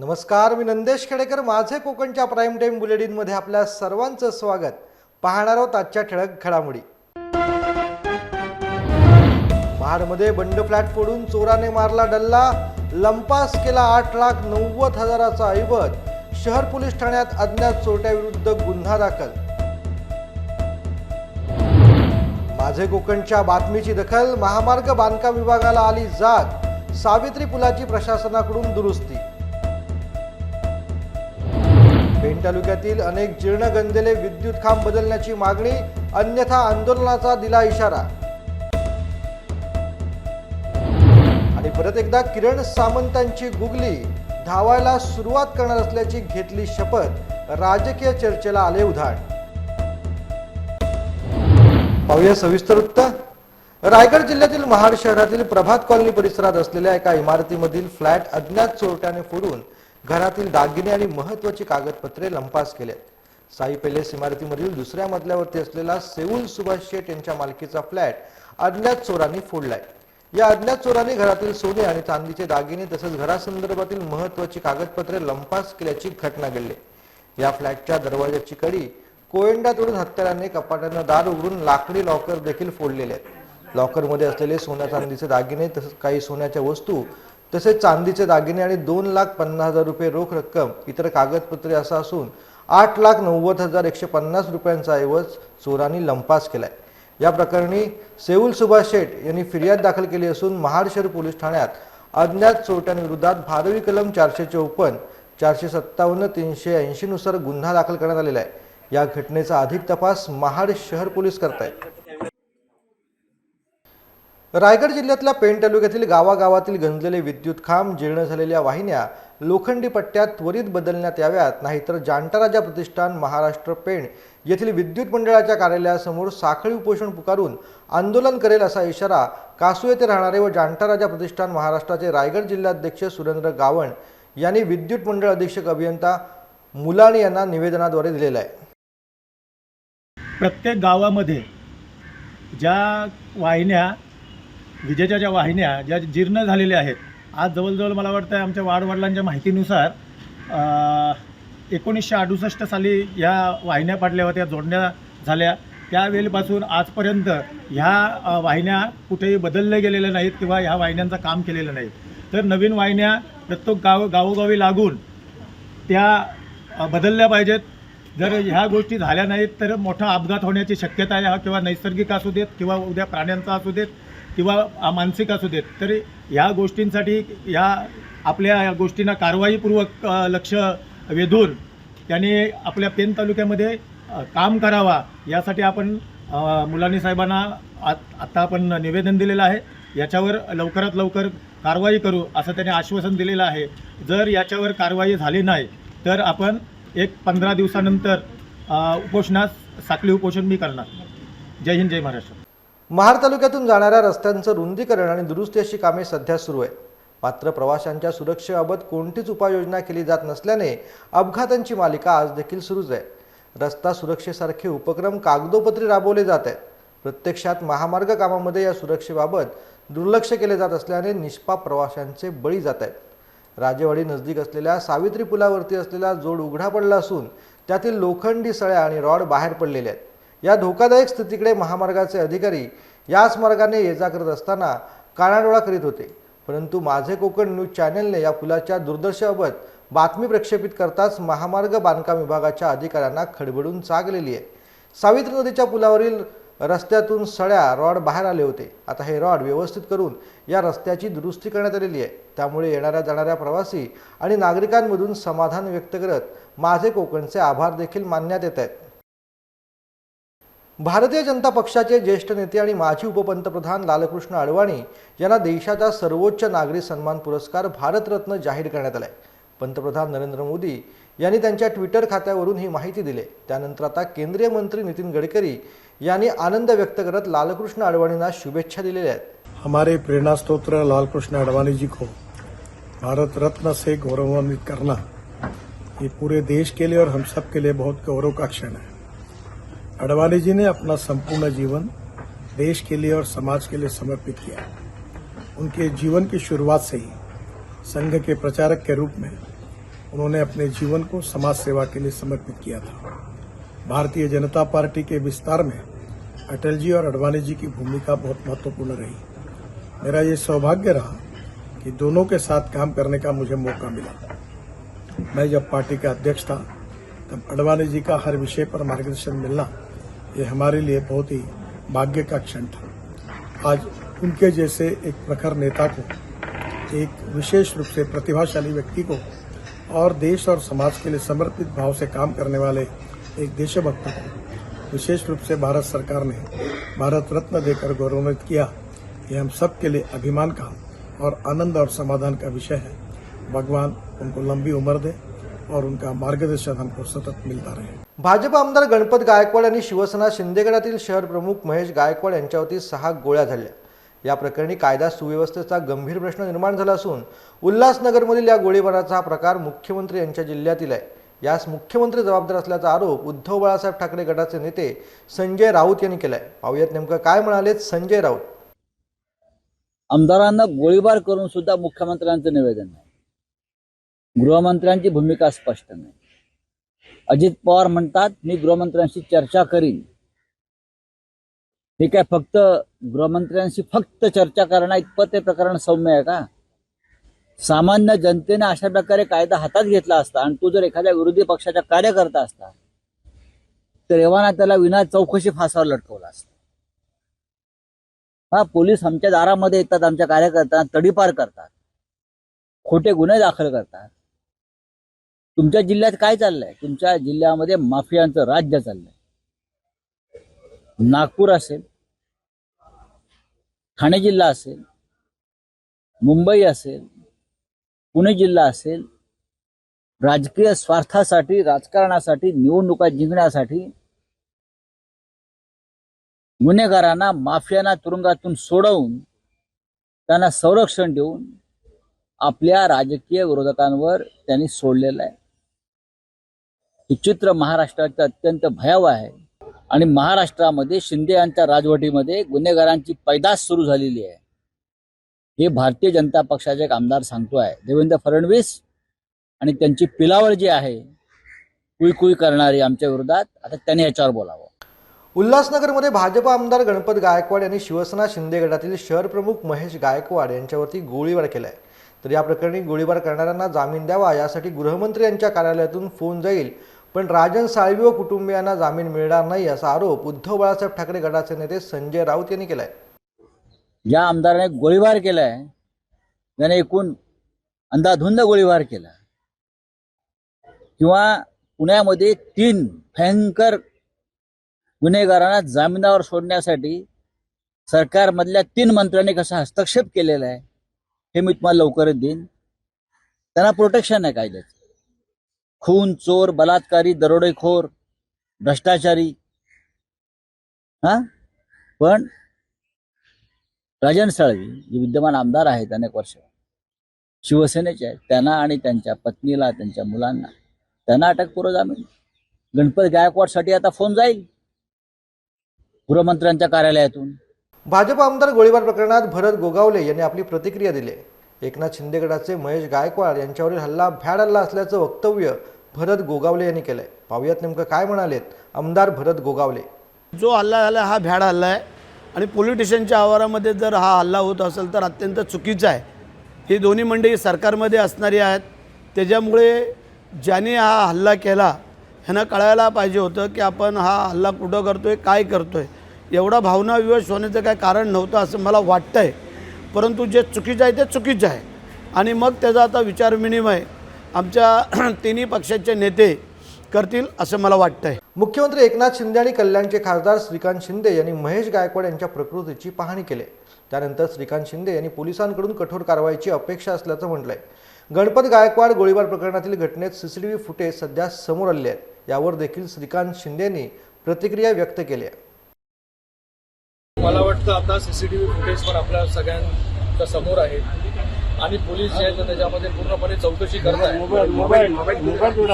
नमस्कार मी नंदेश खेडेकर. माझे कोकणच्या प्राईम टाईम बुलेटिनमध्ये आपल्या सर्वांचं स्वागत. पाहणार आहोत आजच्या ठळक घडामोडी. महाडमध्ये बंड फ्लॅट फोडून चोराने मारला डल्ला. लंपास केला आठ लाख नव्वद हजाराचा ऐवज. शहर पोलीस ठाण्यात अज्ञात चोरट्याविरुद्ध गुन्हा दाखल. माझे कोकणच्या बातमीची दखल. महामार्ग बांधकाम विभागाला आली जात सावित्री पुलाची प्रशासनाकडून दुरुस्ती. पेण तालुक्यातील अनेक जीर्ण गंजलेले विद्युत खांब बदलण्याची मागणी अन्यथा आंदोलनाचा दिला इशारा. आणि परत एकदा किरण सामंतांची गुगली धावायला सुरुवात करणार असल्याची घेतली शपथ राजकीय चर्चेला आले उधाण. पाहूया सविस्तर वृत्त. रायगड जिल्ह्यातील महाड शहरातील प्रभात कॉलनी परिसरात असलेल्या एका इमारतीमधील फ्लॅट अज्ञात चोरट्याने फोडून घरातील दागिने आणि महत्वाची कागदपत्रे लंपास केले. साई पैलेस इमारतीमधील दुसऱ्या मजल्यावरती असलेला सेऊल सुभाष शेठ यांच्या मालकीचा फ्लॅट अज्ञात चोरांनी फोडलाय. या अज्ञात चोरांनी घरातील सोने आणि चांदीचे दागिने तसंच घरासंदर्भातील महत्वाची कागदपत्रे लंपास केल्याची घटना घडली. या फ्लॅटच्या दरवाजाची कडी कोयंडा तोडून हत्याराने कपाट्यानं दार उघडून लाकडी लॉकर देखील फोडलेले आहेत. लॉकरमध्ये असलेले सोन्या चांदीचे दागिने तसंच काही सोन्याच्या वस्तू तसेच चांदीचे दागिने आणि दोन लाख पन्नास हजार रुपये रोख रक्कम इतर कागदपत्रे असं असून आठ लाख नव्वद हजार एकशे पन्नास रुपयांचा ऐवज चोरांनी लंपास केलाय. या प्रकरणी सेऊल सुभाष शेठ यांनी फिर्याद दाखल केली असून महाड शहर पोलीस ठाण्यात अज्ञात चोरट्यांविरोधात भारवी कलम चारशे चौपन्न चारशे सत्तावन्न तीनशे ऐंशीनुसार गुन्हा दाखल करण्यात आलेला आहे. या घटनेचा अधिक तपास महाड शहर पोलीस करतायत. रायगड जिल्ह्यातल्या पेण तालुक्यातील गावागावातील गंजलेले विद्युत खांब जीर्ण झालेल्या वाहिन्या लोखंडी पट्ट्यात त्वरित बदलण्यात याव्यात. नाहीतर जांटाराजा प्रतिष्ठान महाराष्ट्र पेण येथील विद्युत मंडळाच्या कार्यालयासमोर साखळी उपोषण पुकारून आंदोलन करेल असा इशारा कासू येथे राहणारे व जांटाराजा प्रतिष्ठान महाराष्ट्राचे रायगड जिल्हाध्यक्ष सुरेंद्र गावण यांनी विद्युत मंडळ अधीक्षक अभियंता मुलाणी यांना निवेदनाद्वारे दिलेला आहे. प्रत्येक गावामध्ये ज्या वाहिन्या विजेच्या ज्या वाहिन्या ज्या जीर्ण झालेल्या आहेत आज जवळजवळ मला वाटतं आमच्या वाडवडिलांच्या माहितीनुसार एकोणीसशे अडुसष्ट साली ह्या वाहिन्या पाडल्या होत्या जोडण्या झाल्या. त्यावेळीपासून आजपर्यंत ह्या वाहिन्या कुठेही बदलल्या गेलेल्या नाहीत किंवा ह्या वाहिन्यांचं काम केलेलं नाही तर नवीन वाहिन्या प्रत्येक गाव गावोगावी लागून त्या बदलल्या पाहिजेत. जर ह्या गोष्टी झाल्या नाहीत तर मोठा अपघात होण्याची शक्यता आहे हा किंवा नैसर्गिक असू देत किंवा उद्या प्राण्यांचा असू देत किंवा मानसिक असू देत तर ह्या गोष्टींसाठी ह्या आपल्या या गोष्टींना कारवाईपूर्वक लक्ष वेधून त्यांनी आपल्या पेन तालुक्यामध्ये काम करावा यासाठी आपण मुलांनी मुलानी साहेबांना आत- आत्ता आपण निवेदन दिलेलं आहे. याच्यावर लवकरात लवकर कारवाई करू असं त्यांनी आश्वासन दिलेलं आहे. जर याच्यावर कारवाई झाली नाही तर आपण एक पंधरा दिवसानंतर उपोषणास साखळी उपोषण मी करणार. जय हिंद जय महाराष्ट्र. महाड तालुक्यातून जाणाऱ्या रस्त्यांचं रुंदीकरण आणि दुरुस्ती अशी कामे सध्या सुरू आहेत. मात्र प्रवाशांच्या सुरक्षेबाबत कोणतीच उपाययोजना केली जात नसल्याने अपघातांची मालिका आज देखील सुरूच आहे. रस्ता सुरक्षेसारखे उपक्रम कागदोपत्री राबवले जात आहेत. प्रत्यक्षात महामार्ग कामामध्ये या सुरक्षेबाबत दुर्लक्ष केले जात असल्याने निष्पाप प्रवाशांचे बळी जात आहेत. राजेवाडी नजदीक असलेल्या सावित्री पुलावरती असलेला जोड उघडा पडला असून त्यातील लोखंडी सळ्या आणि रॉड बाहेर पडलेले आहेत. या धोकादायक स्थितीकडे महामार्गाचे अधिकारी याच मार्गाने ये जा करत असताना कानाडोळा करीत होते. परंतु माझे कोकण न्यूज चॅनलने या पुलाच्या दुर्दशेबाबत बातमी प्रक्षेपित करताच महामार्ग बांधकाम विभागाच्या अधिकाऱ्यांना खडबडून चागलेली आहे. सावित्री नदीच्या पुलावरील रस्त्यातून सळ्या रॉड बाहेर आले होते. आता हे रॉड व्यवस्थित करून या रस्त्याची दुरुस्ती करण्यात आलेली आहे. त्यामुळे येणाऱ्या जाणाऱ्या प्रवासी आणि नागरिकांमधून समाधान व्यक्त करत माझे कोकणचे आभार देखील मानण्यात येत आहेत. भारतीय जनता पक्षाचे ज्येष्ठ नेते आणि माजी उपपंतप्रधान लालकृष्ण अडवाणी यांना देशाचा सर्वोच्च नागरी सन्मान पुरस्कार भारतरत्न जाहीर करण्यात आलाय. पंतप्रधान नरेंद्र मोदी यांनी त्यांच्या ट्विटर खात्यावरून ही माहिती दिली. त्यानंतर आता केंद्रीय मंत्री नितीन गडकरी यांनी आनंद व्यक्त करत लालकृष्ण अडवाणींना शुभेच्छा दिलेल्या आहेत. हमारे प्रेरणा स्त्रोत्र लाल अडवाणी जी को भारत रत्न से गौरवान्वित करना ये पूरे देश के लिए और हम सब के लिए बहुत गौरव का क्षण है। अडवाणी जी ने अपना संपूर्ण जीवन देश के लिए और समाज के लिए समर्पित किया। उनके जीवन की शुरुआत से ही संघ के प्रचारक के रूप में उन्होंने अपने जीवन को समाज सेवा के लिए समर्पित किया था। भारतीय जनता पार्टी के विस्तार में अटल जी और अडवाणी जी की भूमिका बहुत महत्वपूर्ण रही। मेरा ये सौभाग्य रहा कि दोनों के साथ काम करने का मुझे मौका मिला। मैं जब पार्टी का अध्यक्ष था, तब अडवाणी जी का हर विषय पर मार्गदर्शन मिलना ये हमारे लिए बहुत ही भाग्य का क्षण था। आज उनके जैसे एक प्रखर नेता को, एक विशेष रूप से प्रतिभाशाली व्यक्ति को और देश और समाज के लिए समर्पित भाव से काम करने वाले एक देशभक्त को विशेष रूप से भारत सरकार ने भारत रत्न देकर गौरवान्वित किया, ये हम सब के लिए अभिमान का और आनंद और समाधान का विषय है। भगवान उनको लंबी उम्र दे और उनका मार्गदर्शन हमको सतत मिलता रहे। भाजप आमदार गणपत गायकवाड यांनी शिवसेना शिंदेगडातील शहर प्रमुख महेश गायकवाड यांच्यावरती सहा गोळ्या झाडल्या. या प्रकरणी कायदा सुव्यवस्थेचा गंभीर प्रश्न निर्माण झाला असून उल्हासनगरमधील या गोळीबाराचा हा प्रकार मुख्यमंत्री यांच्या जिल्ह्यातील आहे. यास मुख्यमंत्री जबाबदार असल्याचा आरोप उद्धव बाळासाहेब ठाकरे गटाचे नेते संजय राऊत यांनी केलाय. पाहुयात नेमकं काय म्हणालेत संजय राऊत. आमदारांना गोळीबार करून सुद्धा मुख्यमंत्र्यांचं निवेदन नाही. गृहमंत्र्यांची भूमिका स्पष्ट नाही. अजित पवार म्हणतात मी गृहमंत्र्यांशी चर्चा करीन. हे काय फक्त गृहमंत्र्यांशी फक्त चर्चा करणं इतपत ते प्रकरण सौम्य आहे का? सामान्य जनतेने अशा प्रकारे कायदा हातात घेतला असता आणि तू जर एखाद्या विरोधी पक्षाचा कार्यकर्ता असता तर एव्हाना त्याला विना चौकशी फासावर लटकवला असता. हा पोलीस आमच्या दारामध्ये येतात आमच्या कार्यकर्त्यांना तडीपार करतात खोटे गुन्हे दाखल करतात. तुमच्या जिल्ह्यात काय चाललंय? तुमच्या जिल्ह्यामध्ये माफियांचं राज्य चाललंय. नागपूर असेल ठाणे जिल्हा असेल मुंबई असेल पुणे जिल्हा असेल राजकीय स्वार्थासाठी राजकारणासाठी निवडणुका जिंकण्यासाठी गुन्हेगारांना माफियांना तुरुंगातून सोडवून त्यांना संरक्षण देऊन आपल्या राजकीय विरोधकांवर त्यांनी सोडलेलं आहे. हे चित्र महाराष्ट्राचं अत्यंत भयावह आहे. आणि महाराष्ट्रामध्ये शिंदे यांच्या राजवटीमध्ये गुन्हेगारांची पैदास सुरू झालेली आहे. हे भारतीय जनता पक्षाचे एक आमदार सांगतो आहे. देवेंद्र फडणवीस आणि त्यांची पिलावळ जी आहे कुई कुई करणारी आमच्या विरोधात आता त्यांनी याच्यावर बोलावं. उल्हासनगरमध्ये भाजप आमदार गणपत गायकवाड यांनी शिवसेना शिंदे गटातील शहर प्रमुख महेश गायकवाड यांच्यावरती गोळीबार केलाय. तर या प्रकरणी गोळीबार करणाऱ्यांना जामीन द्यावा यासाठी गृहमंत्री यांच्या कार्यालयातून फोन जाईल. पण राजन साळवी व कुटुंबियांना जामीन मिळणार नाही असा आरोप उद्धव बाळासाहेब ठाकरे गटाचे नेते संजय राऊत यांनी केलाय. ज्या आमदाराने गोळीबार केलाय. त्याने एकूण अंधाधुंद गोळीबार केला. किंवा पुण्यामध्ये तीन भयंकर गुन्हेगारांना जामिनावर सोडण्यासाठी सरकारमधल्या तीन मंत्र्यांनी कसा हस्तक्षेप केलेला आहे हे मी तुम्हाला लवकरच देईन. त्यांना प्रोटेक्शन आहे कायद्याचं. खून चोर बलात्कारी दरोडेखोर भ्रष्टाचारी. हा? पण राजन साळवी जे विद्यमान आमदार आहेत अनेक वर्ष. शिवसेनेचे आहेत. त्यांना आणि त्यांच्या पत्नीला त्यांच्या मुलांना. त्यांना अटकपूर्व जामीन. गणपत गायकवाडसाठी आता फोन जाईल. गृहमंत्र्यांच्या कार्यालयातून. भाजप आमदार गोळीबार प्रकरणात भरत गोगावले यांनी आपली प्रतिक्रिया दिली. एकनाथ शिंदेगडाचे महेश गायकवाड यांच्यावरील हल्ला भ्याड हल्ला असल्याचं वक्तव्य भरत गोगावले यांनी केलंय. पाहुयात नेमकं काय म्हणालेत आमदार भरत गोगावले. जो हल्ला झाला हा भ्याड हल्ला आहे. आणि पोलिटिशियनच्या आवारामध्ये जर हा हल्ला होत असेल तर अत्यंत चुकीचा आहे. ही दोन्ही मंडळी सरकारमध्ये असणारी आहेत. त्याच्यामुळे ज्याने हा हल्ला केला ह्यांना कळायला पाहिजे होतं की आपण हा हल्ला कुठं करतो आहे काय करतो आहे एवढा भावनाविवश होण्याचं काय कारण नव्हतं असं मला वाटतं आहे परंतु जे चुकीचं आहे ते चुकीचं आहे. आणि मग त्याचा आता विचारविनिमय आमच्या तिन्ही पक्षाचे नेते करतील असं मला वाटतंय. मुख्यमंत्री एकनाथ शिंदे आणि कल्याणचे खासदार श्रीकांत शिंदे यांनी महेश गायकवाड यांच्या प्रकृतीची पाहणी केली. त्यानंतर श्रीकांत शिंदे यांनी पोलिसांकडून कठोर कारवाईची अपेक्षा असल्याचं म्हटलंय. गणपत गायकवाड गोळीबार प्रकरणातील घटनेत सीसीटीव्ही फुटेज सध्या समोर आले आहेत यावर देखील श्रीकांत शिंदेंनी प्रतिक्रिया व्यक्त केली आहे. मला वाटतं आता सीसीटीव्ही फुटेज पण आपल्या सगळ्यांच्या समोर आहे. आणि पोलीस जे आहेत त्याच्यामध्ये पूर्णपणे चौकशी करतायत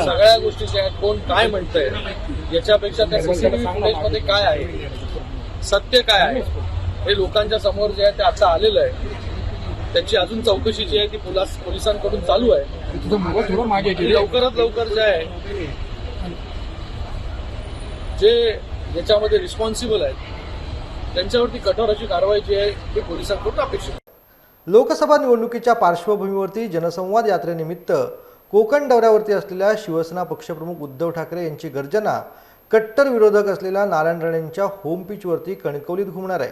सगळ्या गोष्टी ज्या आहेत. कोण काय म्हणतंय? याच्यापेक्षा त्या सीसीटीव्ही फुटेजमध्ये काय आहे? सत्य काय आहे? हे लोकांच्या समोर जे आहे ते आता आलेलं आहे. त्याची अजून चौकशी जी आहे ती पोलास पोलिसांकडून चालू आहे. लवकरात लवकर जे आहे जे याच्यामध्ये रिस्पॉन्सिबल आहेत त्यांच्यावरती कठोर अशी कारवाई जी आहे ती पोलिसांकडून अपेक्षित आहे. लोकसभा निवडणुकीच्या पार्श्वभूमीवरती जनसंवाद यात्रेनिमित्त कोकण दौऱ्यावरती असलेल्या शिवसेना पक्षप्रमुख उद्धव ठाकरे यांची गर्जना कट्टर विरोधक असलेल्या नारायण राणेंच्या होम पिचवरती कणकवलीत घुमणार आहे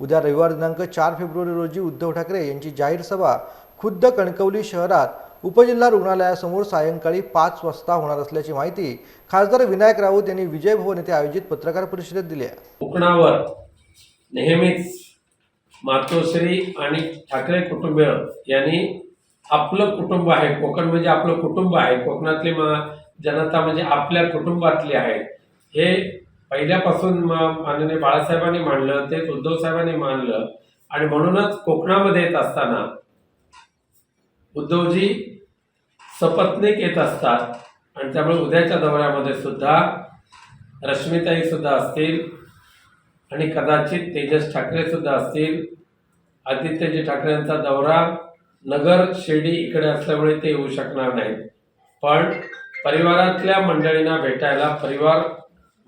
उद्या रविवार दिनांक चार फेब्रुवारी रोजी उद्धव ठाकरे यांची जाहीर सभा खुद्द कणकवली शहरात उपजिल्हा रुग्णालयासमोर सायंकाळी पाच वाजता होणार असल्याची माहिती खासदार विनायक राऊत यांनी विजय भवन येथे आयोजित पत्रकार परिषदेत दिली आहे कोकणावर नेहमीच मातोश्री आणि ठाकरे कुटुंबीय यांनी आपलं कुटुंब आहे कोकण म्हणजे आपलं कुटुंब आहे कोकणातली मा- जनता म्हणजे आपल्या कुटुंबातली आहे. हे पहिल्यापासून माननीय बाळासाहेबांनी मांडलं तेच उद्धव साहेबांनी मानलं आणि म्हणूनच कोकणामध्ये येत असताना उद्धवजी सपत्नीक येत असतात आणि त्यामुळे उद्याच्या दौऱ्यामध्ये सुद्धा रश्मिताई सुद्धा असतील आणि कदाचित तेजस ठाकरे सुद्धा असतील. आदित्यजी ठाकरेंचा दौरा नगर शिर्डी इकडे असल्यामुळे ते येऊ शकणार नाहीत. पण परिवारातल्या मंडळींना भेटायला परिवार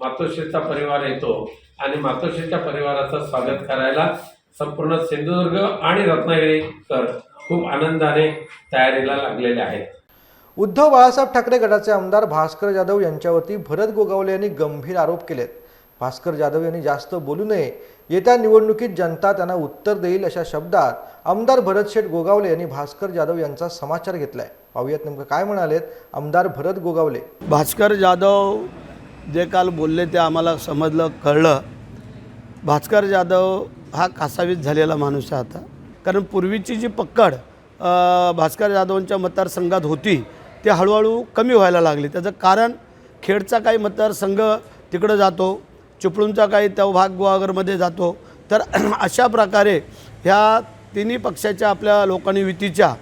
मातोश्रीचा परिवार येतो आणि मातोश्रीच्या परिवाराचं स्वागत करायला संपूर्ण सिंधुदुर्ग आणि रत्नागिरीकर खूप आनंदाने तयारीला लागलेले आहेत. उद्धव बाळासाहेब ठाकरे गटाचे आमदार भास्कर जाधव यांच्यावरती भरत गोगावले यांनी गंभीर आरोप केलेत. भास्कर जाधव यांनी जास्त बोलू नये. येत्या निवडणुकीत जनता त्यांना उत्तर देईल अशा शब्दात आमदार भरत शेठ गोगावले यांनी भास्कर जाधव यांचा समाचार घेतलाय. पाहूयात नेमकं काय म्हणालेत आमदार भरत गोगावले. भास्कर जाधव जे काल बोलले ते आम्हाला समजलं कळलं. भास्कर जाधव हा कासावीस झालेला माणूस आहे आता. कारण पूर्वीची जी पक्कड भास्कर जाधवांच्या मतदारसंघात होती ती हळूहळू कमी व्हायला लागली. त्याचं कारण खेडचा काही मतदारसंघ तिकडं जातो चिपळूणचा काही त्या भाग गुहागरमध्ये जातो. तर अशा प्रकारे ह्या तिन्ही पक्षाच्या आपल्या लोकांनी युतीच्या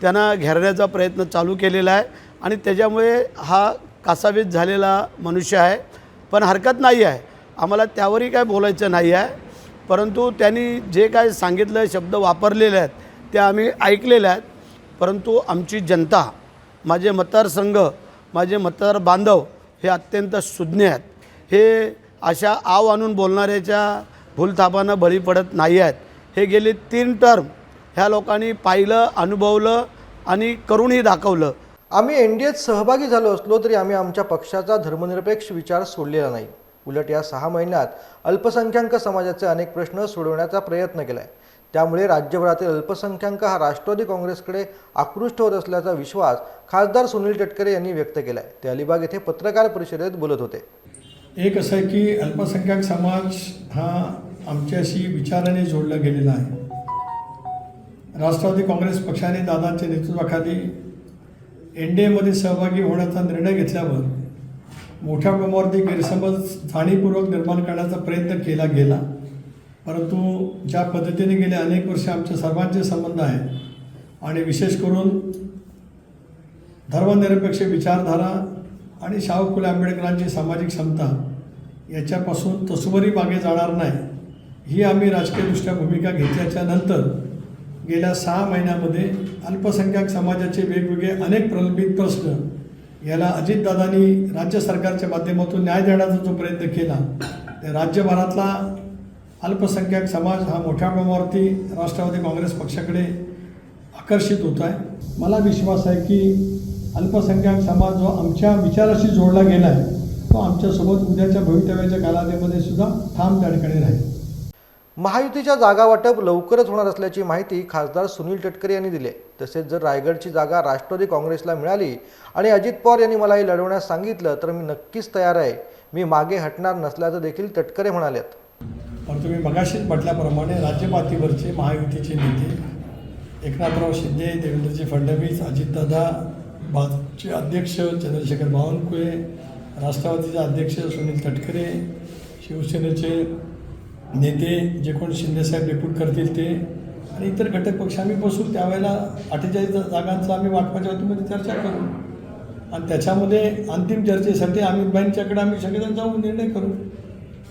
त्यांना घेरण्याचा प्रयत्न चालू केलेला आहे. आणि त्याच्यामुळे हा कासावीस झालेला मनुष्य आहे. पण हरकत नाही आहे. आम्हाला त्यावरही काय बोलायचं नाही आहे. परंतु त्यांनी जे काय सांगितलं शब्द वापरलेले आहेत ते आम्ही ऐकलेले आहेत. परंतु आमची जनता माझे मतदारसंघ माझे मतदार बांधव हे अत्यंत सुज्ञ आहेत. हे अशा आव आणून बोलणाऱ्याच्या भूलथापानं बळी पडत नाही आहेत. हे गेले तीन टर्म ह्या लोकांनी पाहिलं अनुभवलं आणि करूनही दाखवलं. आम्ही एन डी एत सहभागी झालो असलो तरी आम्ही आमच्या पक्षाचा धर्मनिरपेक्ष विचार सोडलेला नाही. उलट या सहा महिन्यात अल्पसंख्याक समाजाचे अनेक प्रश्न सोडवण्याचा प्रयत्न केला आहे त्यामुळे राज्यभरातील अल्पसंख्याक हा राष्ट्रवादी काँग्रेसकडे आकृष्ट होत असल्याचा विश्वास खासदार सुनील तटकरे यांनी व्यक्त केला आहे ते अलिबाग येथे पत्रकार परिषदेत बोलत होते. एक असं आहे की अल्पसंख्याक समाज हा आमच्याशी विचाराने जोडला गेलेला आहे. राष्ट्रवादी काँग्रेस पक्षाने दादांच्या नेतृत्वाखाली एन डी एमध्ये सहभागी होण्याचा निर्णय घेतल्यावर मोठ्या प्रमाणावरती गैरसमज जाणीवपूर्वक निर्माण करण्याचा प्रयत्न केला गेला. परंतु ज्या पद्धतीने गेले अनेक वर्ष आमचे सर्वांचे संबंध आहेत आणि विशेष करून धर्मनिरपेक्ष विचारधारा आणि शाहू फुले आंबेडकरांची सामाजिक क्षमता याच्यापासून तसवरी मागे जाणार नाही ही आम्ही राजकीयदृष्ट्या भूमिका घेतल्याच्या नंतर गेल्या सहा महिन्यामध्ये अल्पसंख्याक समाजाचे वेगवेगळे अनेक प्रलंबित प्रश्न याला अजितदादांनी राज्य सरकारच्या माध्यमातून न्याय देण्याचा जो प्रयत्न केला राज्यभरातला अल्पसंख्याक समाज हा मोठ्या प्रमाणावरती राष्ट्रवादी काँग्रेस पक्षाकडे आकर्षित होत आहे. मला विश्वास आहे की अल्पसंख्याक समाज जो आमच्या विचाराशी जोडला गेला आहे तो आमच्यासोबत उद्याच्या भवितव्याच्या कालावधीमध्ये सुद्धा ठाम त्या ठिकाणी राहील. महायुतीच्या जागा वाटप लवकरच होणार असल्याची माहिती खासदार सुनील तटकरे यांनी दिली. तसेच जर रायगडची जागा राष्ट्रवादी काँग्रेसला मिळाली आणि अजित पवार यांनी मला ही लढवण्यास सांगितलं तर मी नक्कीच तयार आहे. मी मागे हटणार नसल्याचं देखील तटकरे म्हणालेत. पण तुम्ही मगाशीच म्हटल्याप्रमाणे राज्यपातळीवरचे महायुतीचे नेते एकनाथराव शिंदे देवेंद्रजी फडणवीस अजितदादा भाजपचे अध्यक्ष चंद्रशेखर बावनकुळे राष्ट्रवादीचे अध्यक्ष सुनील तटकरे शिवसेनेचे नेते जे कोण शिंदेसाहेब रिपूट करतील ते आणि इतर घटक पक्ष. आम्ही बसू त्यावेळेला अठ्ठेचाळीस जागांचं आम्ही वाटपाच्या वतीमध्ये चर्चा करू. आणि त्याच्यामध्ये अंतिम चर्चेसाठी आम्ही बँकच्याकडे आम्ही सगळेजण जाऊन निर्णय करू.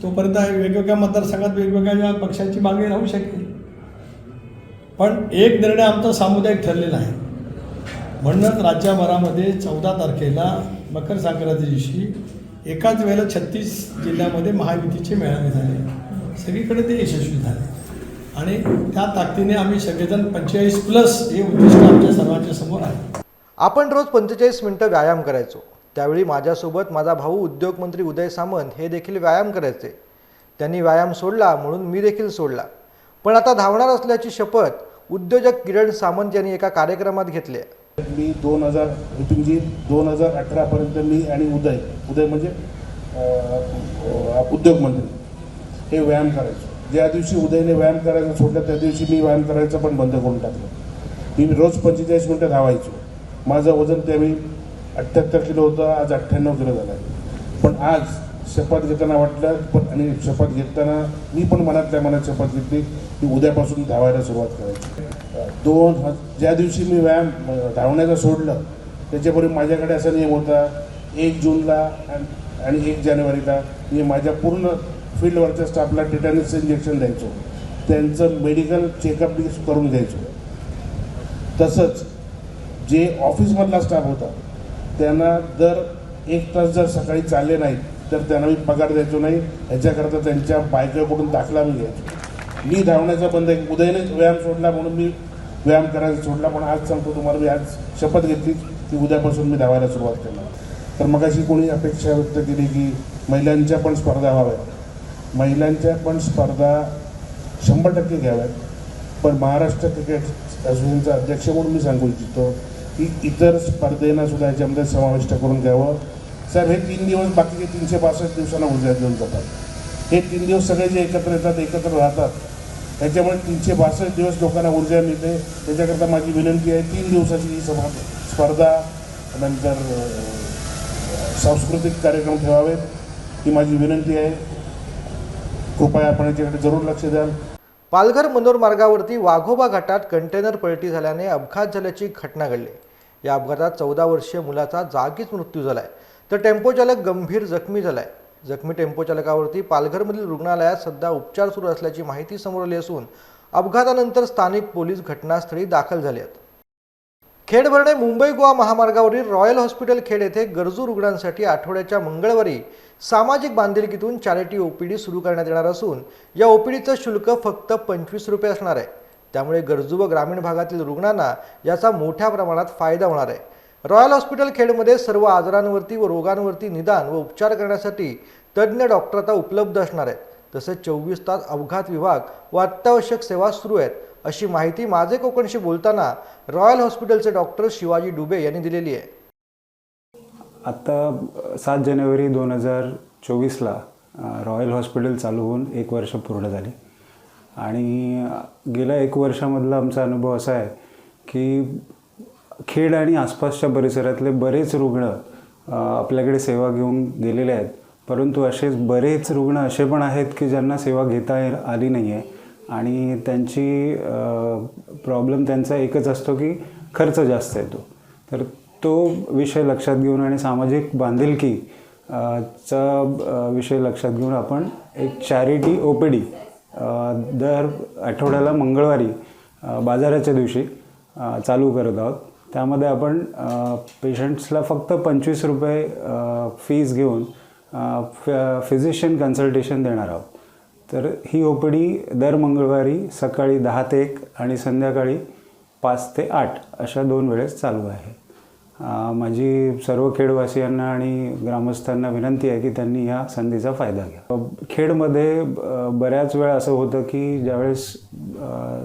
तोपर्यंत वेगवेगळ्या मतदारसंघात वेगवेगळ्या पक्षांची मागणी राहू शकेल. पण एक निर्णय आमचा सामुदायिक ठरलेला आहे. म्हणूनच राज्यभरामध्ये चौदा तारखेला मकर संक्रांती दिवशी एकाच वेळेला छत्तीस जिल्ह्यामध्ये महायुतीचे मेळावे झाले. सगळीकडे ते यशस्वी झाले. आणि त्या ताकदीने आम्ही सगळेजण पंचेचाळीस प्लस हे उद्दिष्ट आमच्या सर्वांच्या समोर आहे. आपण रोज पंचेचाळीस मिनटं व्यायाम करायचो. त्यावेळी माझ्यासोबत माझा भाऊ उद्योगमंत्री उदय सामंत हे देखील व्यायाम करायचे. त्यांनी व्यायाम सोडला म्हणून मी देखील सोडला. पण आता धावणार असल्याची शपथ उद्योजक किरण सामंत यांनी एका कार्यक्रमात घेतली आहे. मी दोन हजार म्हणजे दोन हजार अठरापर्यंत मी आणि उदय उदय म्हणजे अं, उद्योगमंत्री हे व्यायाम करायचो. ज्या दिवशी उदयने व्यायाम करायचा सोडला त्या दिवशी मी व्यायाम करायचं पण बंद करून टाकलं. मी रोज पंचेचाळीस मिनटं धावायचो. माझं वजन त्यावेळी अठ्ठ्याहत्तर किलो होतं आज अठ्ठ्याण्णव किलो झालं आहे पण आज शपथ घेताना वाटलं पण आणि शपथ घेताना मी पण मनातल्या मनात शपथ घेतली की उद्यापासून धावायला सुरुवात करायची. दोन ज्या दिवशी मी व्यायाम धावण्याचं सोडलं त्याच्यापूर्वी माझ्याकडे असा नियम होता एक जूनला आणि- एक जानेवारीला मी माझ्या पूर्ण फील्डवरच्या स्टाफला टिटॅनिसचं इंजेक्शन द्यायचो. त्यांचं मेडिकल चेकअप करून घ्यायचो. तसंच जे ऑफिसमधला स्टाफ होता त्यांना दर एक तास जर सकाळी चालले नाहीत तर त्यांना मी पगार द्यायचो नाही. याच्याकरता त्यांच्या बायकाकडून दाखला मी घ्यायचो. मी धावण्याचा बंद उदयने व्यायाम सोडला म्हणून मी व्यायाम करायचा सोडला पण आज सांगतो तुम्हाला मी आज शपथ घेतली की उद्यापासून मी धावायला सुरुवात करणार. तर मग अशी कोणी अपेक्षा व्यक्त केली की महिलांच्या पण स्पर्धा व्हाव्यात. महिलांच्या पण स्पर्धा शंभर टक्के घ्याव्यात. पण महाराष्ट्र क्रिकेट असोसिएशनचा अध्यक्ष म्हणून मी सांगू इच्छितो की इतर स्पर्धेनासुद्धा याच्यामध्ये समाविष्ट करून घ्यावं. साहेब हे तीन दिवस बाकीचे तीनशे बासष्ट दिवसांना ऊर्जा देऊन जातात. हे तीन दिवस सगळे जे एकत्र येतात एकत्र राहतात त्याच्यामुळे तीनशे बासष्ट दिवस लोकांना ऊर्जा मिळते. त्याच्याकरता माझी विनंती आहे तीन दिवसाची ही सभा स्पर्धा नंतर सांस्कृतिक कार्यक्रम ठेवावेत ही माझी विनंती आहे. कृपया आपण याच्याकडे जरूर लक्ष द्याल. पालघर मनोर मार्गावरती वाघोबा घाटात कंटेनर पलटी झाल्याने अपघात झाल्याची घटना घडली. या अपघातात चौदा वर्षीय मुलाचा जागीच मृत्यू झाला आहे तर टेम्पो चालक गंभीर जखमी झालाय. जखमी टेम्पो चालकावरती पालघरमधील रुग्णालयात सध्या उपचार सुरू असल्याची माहिती समोर आली असून अपघातानंतर स्थानिक पोलीस घटनास्थळी दाखल झाले आहेत. खेडभरणे मुंबई गोवा महामार्गावरील रॉयल हॉस्पिटल खेड येथे गरजू रुग्णांसाठी आठवड्याच्या मंगळवारी सामाजिक बांधिलकीतून चॅरिटी ओपीडी सुरू करण्यात येणार असून या ओपीडीचं शुल्क फक्त पंचवीस रुपये असणार आहे. त्यामुळे गरजू व ग्रामीण भागातील रुग्णांना याचा मोठ्या प्रमाणात फायदा होणार आहे. रॉयल हॉस्पिटल खेडमध्ये सर्व आजारांवरती व रोगांवरती निदान व उपचार करण्यासाठी तज्ज्ञ डॉक्टर आता उपलब्ध असणार आहेत. तसेच चोवीस तास अपघात विभाग व अत्यावश्यक सेवा सुरू आहेत अशी माहिती माझे कोकणशी बोलताना रॉयल हॉस्पिटलचे डॉक्टर शिवाजी डुबे यांनी दिलेली आहे. आत्ता सात जानेवारी दोन हजार चोवीसला रॉयल हॉस्पिटल चालू होऊन एक वर्ष पूर्ण झाली. आणि गेल्या एक वर्षामधला आमचा अनुभव असा आहे की खेड आणि आसपासच्या परिसरातले बरेच रुग्ण आपल्याकडे सेवा घेऊन गेलेले आहेत. परंतु असेच बरेच रुग्ण असे पण आहेत की ज्यांना सेवा घेता आली नाही आहे आणि त्यांची प्रॉब्लेम त्यांचा एकच असतो की खर्च जास्त येतो. तर तो विषय लक्षात घेऊन आणि सामाजिक बांधिलकी चा विषय लक्षात घेऊन आपण एक चॅरिटी ओ पी डी दर आठवड्याला मंगळवारी बाजाराच्या दिवशी चालू करत आहोत. त्यामध्ये आपण पेशंट्सला फक्त पंचवीस रुपये फीज घेऊन फिजिशियन कन्सल्टेशन देणार आहोत. तर ही ओ पी डी दर मंगळवारी सकाळी दहा ते एक आणि संध्याकाळी पाच ते आठ अशा दोन वेळेस चालू आहे. माझी सर्व खेडवासियांना आणि ग्रामस्थांना विनंती आहे की त्यांनी या संधीचा फायदा घ्या. खेडमध्ये बऱ्याच वेळा असं होतं की ज्यावेळेस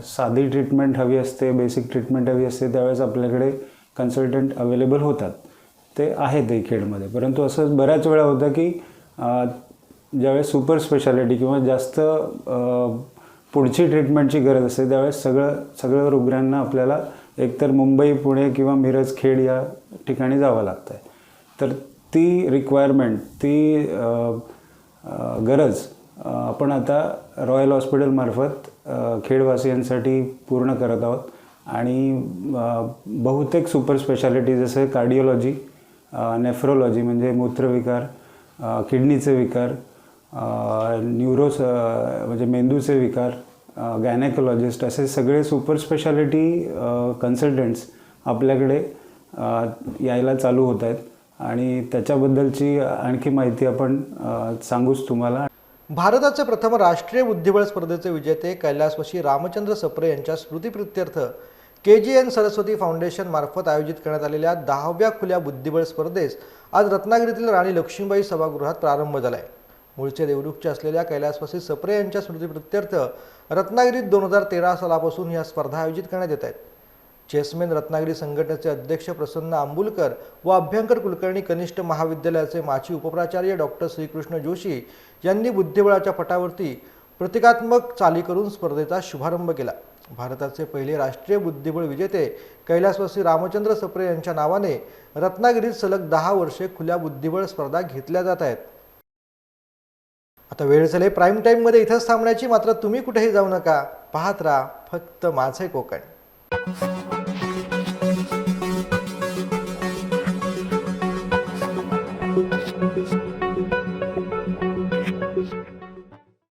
साधी ट्रीटमेंट हवी असते बेसिक ट्रीटमेंट हवी असते त्यावेळेस आपल्याकडे कन्सल्टंट अवेलेबल होतात. ते आहेत खेडमध्ये परंतु असं बऱ्याच वेळा होतं की ज्यावेळेस सुपर स्पेशालिटी किंवा जास्त पुढची ट्रीटमेंटची गरज असते त्यावेळेस सगळं सगळं रुग्णांना आपल्याला एकतर मुंबई पुणे किंवा मिरज खेड या ठिकाणी जावं लागतं आहे तर ती रिक्वायरमेंट ती गरज आपण आता रॉयल हॉस्पिटलमार्फत खेडवासियांसाठी पूर्ण करत आहोत. आणि बहुतेक सुपर स्पेशालिटी जसे कार्डिओलॉजी नेफ्रोलॉजी म्हणजे मूत्रविकार किडनीचे विकार न्यूरोस म्हणजे मेंदूचे विकार गायनेकोलॉजिस्ट असे सगळे सुपर स्पेशालिटी कन्सल्टंट्स आपल्याकडे यायला चालू होत आहेत. आणि त्याच्याबद्दलची आणखी माहिती आपण सांगूच तुम्हाला. भारताचे प्रथम राष्ट्रीय बुद्धिबळ स्पर्धेचे विजेते कैलासवशी रामचंद्र सप्रे यांच्या स्मृतीप्रित्यर्थ K G N Saraswati foundation मार्फत आयोजित करण्यात आलेल्या दहाव्या खुल्या बुद्धिबळ स्पर्धेस आज रत्नागिरीतील राणी लक्ष्मीबाई सभागृहात प्रारंभ झालाय. मूळचे देवरुखचे असलेल्या कैलासवासी सप्रे यांच्या स्मृतीप्रित्यर्थ रत्नागिरीत दोन हजार तेरा सालापासून या स्पर्धा आयोजित करण्यात येत आहेत. चेसमेन रत्नागिरी संघटनेचे अध्यक्ष प्रसन्न आंबुलकर व अभ्यंकर कुलकर्णी कनिष्ठ महाविद्यालयाचे माजी उपप्राचार्य डॉक्टर श्रीकृष्ण जोशी यांनी बुद्धिबळाच्या पटावरती प्रतिकात्मक चाली करून स्पर्धेचा शुभारंभ केला. भारताचे पहिले राष्ट्रीय बुद्धिबळ विजेते कैलासवासी रामचंद्र सप्रे यांच्या नावाने रत्नागिरीत सलग दहा वर्षे खुल्या बुद्धिबळ स्पर्धा घेतल्या जात आहेत. आता वेळ झाले प्राईम टाईममध्ये इथंच थांबण्याची मात्र तुम्ही कुठेही जाऊ नका. पाहत राहा फक्त माझे कोकण.